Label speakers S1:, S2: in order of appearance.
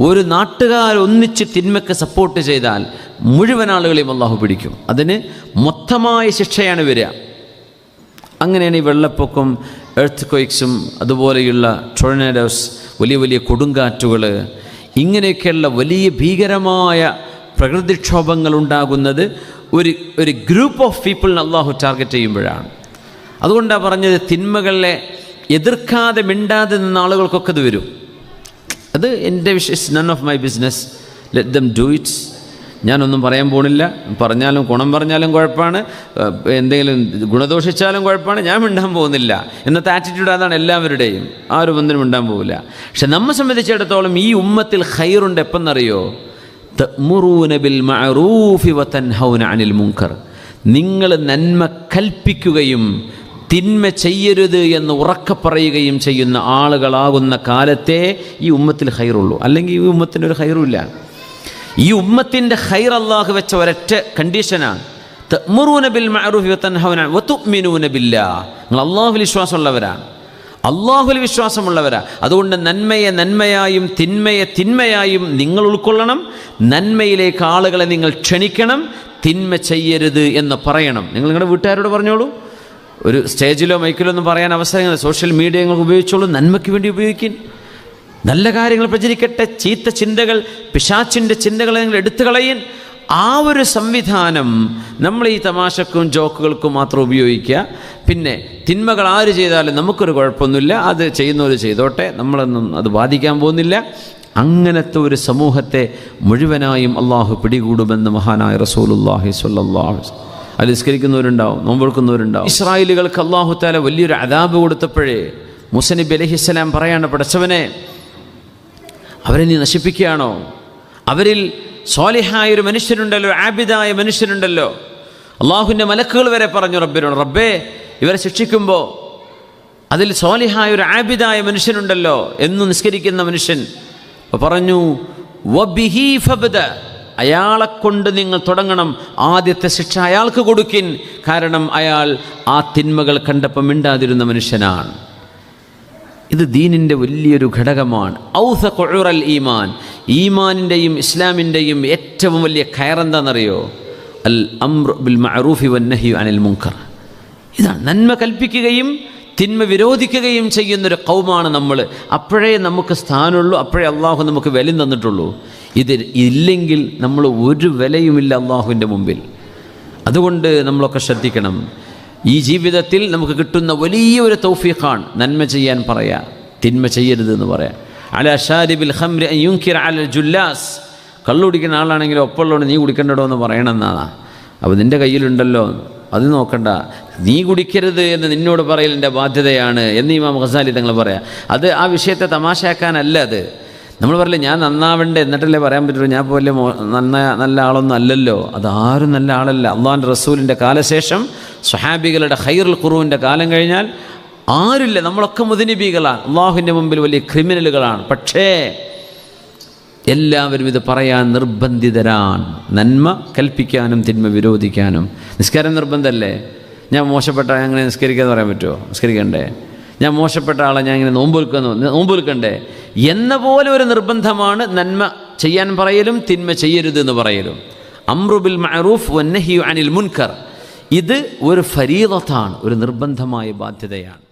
S1: ഒരു നാട്ടുകാർ ഒന്നിച്ച് തിന്മയ്ക്ക് സപ്പോർട്ട് ചെയ്താൽ മുഴുവൻ ആളുകളെയും അള്ളാഹു പിടിക്കും. അതിന് മൊത്തമായ ശിക്ഷയാണ് വരിക. അങ്ങനെയാണ് ഈ വെള്ളപ്പൊക്കം എർത്ത് കൊയ്ക്സും അതുപോലെയുള്ള ടൊർണേഡോസ് വലിയ വലിയ കൊടുങ്കാറ്റുകൾ. ഇങ്ങനെയൊക്കെയുള്ള വലിയ ഭീകരമായ പ്രകൃതിക്ഷോഭങ്ങൾ ഉണ്ടാകുന്നത് ഒരു ഒരു ഗ്രൂപ്പ് ഓഫ് പീപ്പിളിന് അള്ളാഹു ടാർഗറ്റ് ചെയ്യുമ്പോഴാണ്. അതുകൊണ്ടാണ് പറഞ്ഞത് തിന്മകളെ എതിർക്കാതെ മിണ്ടാതെ നിന്ന ആളുകൾക്കൊക്കെ ഇത് വരും. അത് എന്റെ വിഷയസ് none of my business let them do it's ഞാനൊന്നും പറയാൻ പോണില്ല. പറഞ്ഞാലും ഗുണം പറഞ്ഞാലും കുഴപ്പമാണ്. എന്തെങ്കിലും ഗുണദോഷിച്ചാലും കുഴപ്പമാണ്. ഞാൻ മിണ്ടാൻ പോകുന്നില്ല. എന്നത്തെ ആറ്റിറ്റ്യൂഡ് അതാണ് എല്ലാവരുടെയും. ആരും ഒന്നിനും മിണ്ടാൻ പോകില്ല പക്ഷെ നമ്മെ സംബന്ധിച്ചിടത്തോളം ഈ ഉമ്മത്തിൽ ഹൈറുണ്ട് എപ്പെന്നറിയോ? ബിൽ മഅറൂഫി വതൻഹൗന അനിൽ മുങ്കർ നിങ്ങൾ നന്മ കൽപ്പിക്കുകയും തിന്മ ചെയ്യരുത് എന്ന് ഉറക്ക പറയുകയും ചെയ്യുന്ന ആളുകളാകുന്ന കാലത്തെ ഈ ഉമ്മത്തിൽ ഹൈറുള്ളൂ അല്ലെങ്കിൽ ഈ ഉമ്മത്തിന് ഒരു ഹൈറുമില്ല ഈ ഉമ്മത്തിന്റെ ഹൈർ അള്ളാഹു വെച്ച ഒരൊറ്റ കണ്ടീഷനാണ്. ബിൽ നിങ്ങൾ അള്ളാഹുൽ വിശ്വാസമുള്ളവരാണ്. അള്ളാഹുൽ വിശ്വാസമുള്ളവരാ. അതുകൊണ്ട് നന്മയെ നന്മയായും തിന്മയെ തിന്മയായും നിങ്ങൾ ഉൾക്കൊള്ളണം. നന്മയിലേക്ക് ആളുകളെ നിങ്ങൾ ക്ഷണിക്കണം. തിന്മ ചെയ്യരുത് എന്ന് പറയണം. നിങ്ങൾ നിങ്ങളുടെ വീട്ടുകാരോട് പറഞ്ഞോളൂ. ഒരു സ്റ്റേജിലോ മൈക്കിലോ ഒന്നും പറയാൻ അവസരങ്ങൾ സോഷ്യൽ മീഡിയ ഉപയോഗിച്ചോളൂ നന്മയ്ക്ക് വേണ്ടി ഉപയോഗിക്കും. നല്ല കാര്യങ്ങൾ പ്രചരിക്കട്ടെ ചീത്ത ചിന്തകൾ പിശാച്ചിന്റെ ചിന്തകളെ നിങ്ങൾ എടുത്തു കളയും ആ ഒരു സംവിധാനം നമ്മൾ ഈ തമാശക്കും ജോക്കുകൾക്കും മാത്രം ഉപയോഗിക്കുക. പിന്നെ തിന്മകൾ ആര് ചെയ്താലും നമുക്കൊരു കുഴപ്പമൊന്നുമില്ല അത് ചെയ്യുന്നവർ ചെയ്തോട്ടെ നമ്മളൊന്നും അത് ബാധിക്കാൻ പോകുന്നില്ല. അങ്ങനത്തെ ഒരു സമൂഹത്തെ മുഴുവനായും അള്ളാഹു പിടികൂടുമെന്ന് മഹാനായ റസൂലുല്ലാഹി സ്വല്ലല്ലാഹു അത് നിസ്കരിക്കുന്നവരുണ്ടാവും നോമ്പെടുക്കുന്നവരുണ്ടാവും ഇസ്രായേലുകൾക്ക് അള്ളാഹു താല വലിയൊരു അതാബ് കൊടുത്തപ്പോഴേ മുസനബി അലഹിസ്സലാം പറയാണ് പടച്ചവനെ അവരെ നീ നശിപ്പിക്കുകയാണോ? അവരിൽ സ്വാലിഹായ ഒരു മനുഷ്യനുണ്ടല്ലോ ആബിദായ മനുഷ്യനുണ്ടല്ലോ. അള്ളാഹുവിന്റെ മലക്കുകൾ വരെ പറഞ്ഞു റബ്ബിനോട് റബ്ബേ ഇവരെ ശിക്ഷിക്കുമ്പോൾ അതിൽ സ്വാലിഹായ ഒരു ആബിദായ മനുഷ്യനുണ്ടല്ലോ എന്ന് നിസ്കരിക്കുന്ന മനുഷ്യൻ. പറഞ്ഞു വബിഹി അയാളെ കൊണ്ട് നിങ്ങൾ തുടങ്ങണം. ആദ്യത്തെ ശിക്ഷ അയാൾക്ക് കൊടുക്കിൻ. കാരണം അയാൾ ആ തിന്മകൾ കണ്ടപ്പോൾ മിണ്ടാതിരുന്ന മനുഷ്യനാണ്. ഇത് ദീനിന്റെ വലിയൊരു ഘടകമാണ്. ഔസ കൊഴുറൽ ഈമാൻ. ഈമാനിന്റെയും ഇസ്ലാമിന്റെയും ഏറ്റവും വലിയ കയറെന്താണെന്നറിയോ അൽ അംറു ബിൽ മഅറൂഫി വന്നഹി അനിൽ മുങ്കർ ഇതാണ് നന്മ കൽപ്പിക്കുകയും തിന്മ വിരോധിക്കുകയും ചെയ്യുന്നൊരു കൗമാണ് നമ്മൾ. അപ്പോഴേ നമുക്ക് സ്ഥാനമുള്ളൂ അപ്പോഴേ അള്ളാഹു നമുക്ക് വില തന്നിട്ടുള്ളൂ. ഇത് ഇല്ലെങ്കിൽ നമ്മൾ ഒരു വിലയുമില്ല അള്ളാഹുവിന്റെ മുമ്പിൽ. അതുകൊണ്ട് നമ്മളൊക്കെ ശ്രദ്ധിക്കണം. ഈ ജീവിതത്തിൽ നമുക്ക് കിട്ടുന്ന വലിയൊരു തൗഫീഖാണ് നന്മ ചെയ്യാൻ പറയാ തിന്മ ചെയ്യരുത് എന്ന് പറയാം. അല ഷാരിബിൽ ഹംരി അല ജുല്ലാസ്. കള്ളു കുടിക്കുന്ന ആളാണെങ്കിൽ ഒപ്പമുള്ളതുകൊണ്ട് നീ കുടിക്കണ്ടടോ എന്ന് പറയണമെന്നാണ് അപ്പോൾ നിന്റെ കയ്യിലുണ്ടല്ലോ അത് നോക്കണ്ട. നീ കുടിക്കരുത് എന്ന് നിന്നോട് പറയലിന്റെ ബാധ്യതയാണ് എന്ന് ഇമാം ഖസാലി തങ്ങൾ പറയാം. അത് ആ വിഷയത്തെ തമാശയാക്കാനല്ല അത്. നമ്മൾ പറയില്ല ഞാൻ നന്നാവണ്ടേ? എന്നിട്ടല്ലേ പറയാൻ പറ്റുള്ളൂ ഞാൻ പോലെ നന്ന നല്ല ആളൊന്നും അല്ലല്ലോ. അതാരും നല്ല ആളല്ല. അള്ളാഹാന്റെ റസൂലിന്റെ കാലശേഷം സുഹാബികളുടെ ഹൈറുൽ ഖുറുവിന്റെ കാലം കഴിഞ്ഞാൽ ആരില്ല നമ്മളൊക്കെ മുതിനിബികളാണ് അള്ളാഹുവിന്റെ മുമ്പിൽ വലിയ ക്രിമിനലുകളാണ്. പക്ഷേ എല്ലാവരും ഇത് പറയാൻ നിർബന്ധിതരാണ്. നന്മ കൽപ്പിക്കാനും തിന്മ വിരോധിക്കാനും. നിസ്കാരം നിർബന്ധമല്ലേ ഞാൻ മോശപ്പെട്ട അങ്ങനെ നിസ്കരിക്കാന്ന് പറയാൻ പറ്റുമോ നിസ്കരിക്കണ്ടേ? ഞാൻ മോശപ്പെട്ട ആളെ ഞാൻ ഇങ്ങനെ നോമ്പ് നോമ്പ് എന്ന പോലെ ഒരു നിർബന്ധമാണ് നന്മ ചെയ്യാൻ പറയലും തിന്മ ചെയ്യരുത് എന്ന് പറയലും. അമ്രുബിൽ മഅറൂഫ് വന്നഹിയു അനിൽ മുൻകർ. ഇത് ഒരു ഫരീദത്താണ് ഒരു നിർബന്ധമായ ബാധ്യതയാണ്.